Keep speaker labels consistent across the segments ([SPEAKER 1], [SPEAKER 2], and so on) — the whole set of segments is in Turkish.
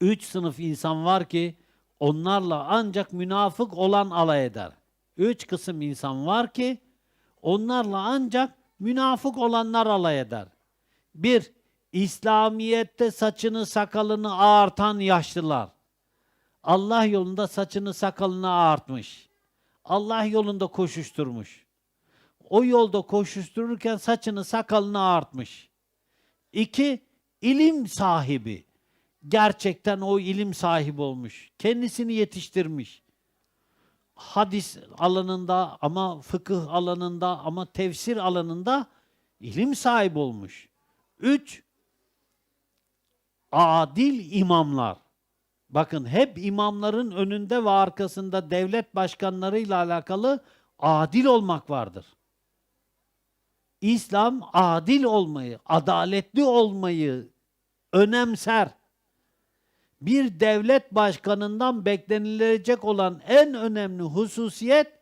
[SPEAKER 1] Üç sınıf insan var ki onlarla ancak münafık olan alay eder. Üç kısım insan var ki onlarla ancak münafık olanlar alay eder. Bir, İslamiyet'te saçını sakalını ağartan yaşlılar. Allah yolunda saçını sakalını ağartmış. Allah yolunda koşuşturmuş. O yolda koşuştururken saçını sakalını ağartmış. İki, ilim sahibi. Gerçekten o ilim sahibi olmuş. Kendisini yetiştirmiş. Hadis alanında ama fıkıh alanında ama tefsir alanında ilim sahibi olmuş. Üç, adil imamlar. Bakın hep imamların önünde ve arkasında devlet başkanlarıyla alakalı adil olmak vardır. İslam adil olmayı, adaletli olmayı önemser. Bir devlet başkanından beklenilecek olan en önemli hususiyet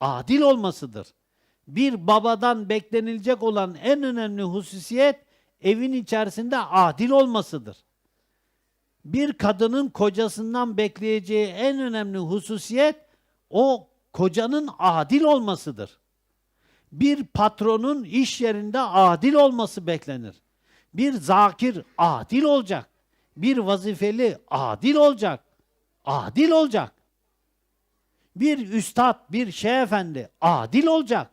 [SPEAKER 1] adil olmasıdır. Bir babadan beklenilecek olan en önemli hususiyet evin içerisinde adil olmasıdır. Bir kadının kocasından bekleyeceği en önemli hususiyet o kocanın adil olmasıdır. Bir patronun iş yerinde adil olması beklenir. Bir zakir adil olacak. Bir vazifeli adil olacak. Adil olacak. Bir üstad, bir şeyh efendi adil olacak.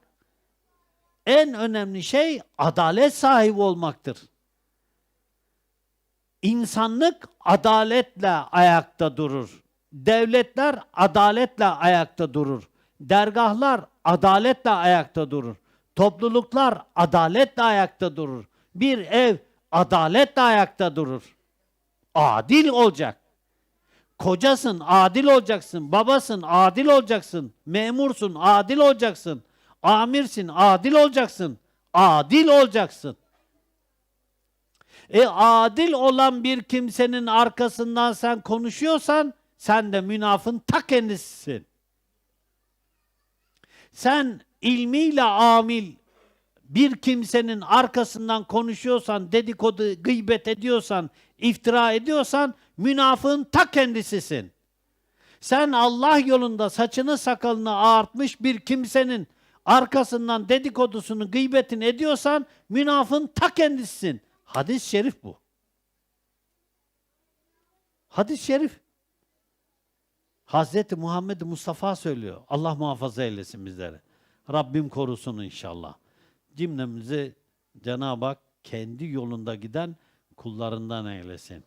[SPEAKER 1] En önemli şey adalet sahibi olmaktır. İnsanlık adaletle ayakta durur. Devletler adaletle ayakta durur. Dergahlar adaletle ayakta durur. Topluluklar adaletle ayakta durur. Bir ev adaletle ayakta durur. Adil olacak. Kocasın, adil olacaksın. Babasın, adil olacaksın. Memursun, adil olacaksın. Amirsin, adil olacaksın. Adil olacaksın. E adil olan bir kimsenin arkasından sen konuşuyorsan sen de münafın ta kendisisin. Sen ilmiyle amil bir kimsenin arkasından konuşuyorsan, dedikodu, gıybet ediyorsan, iftira ediyorsan münafığın ta kendisisin. Sen Allah yolunda saçını sakalını ağartmış bir kimsenin arkasından dedikodusunu, gıybetini ediyorsan münafığın ta kendisisin. Hadis-i şerif bu. Hadis-i şerif. Hazreti Muhammed Mustafa söylüyor. Allah muhafaza eylesin bizleri. Rabbim korusun inşallah. Cimnemizi Cenab-ı Hak kendi yolunda giden kullarından eylesin.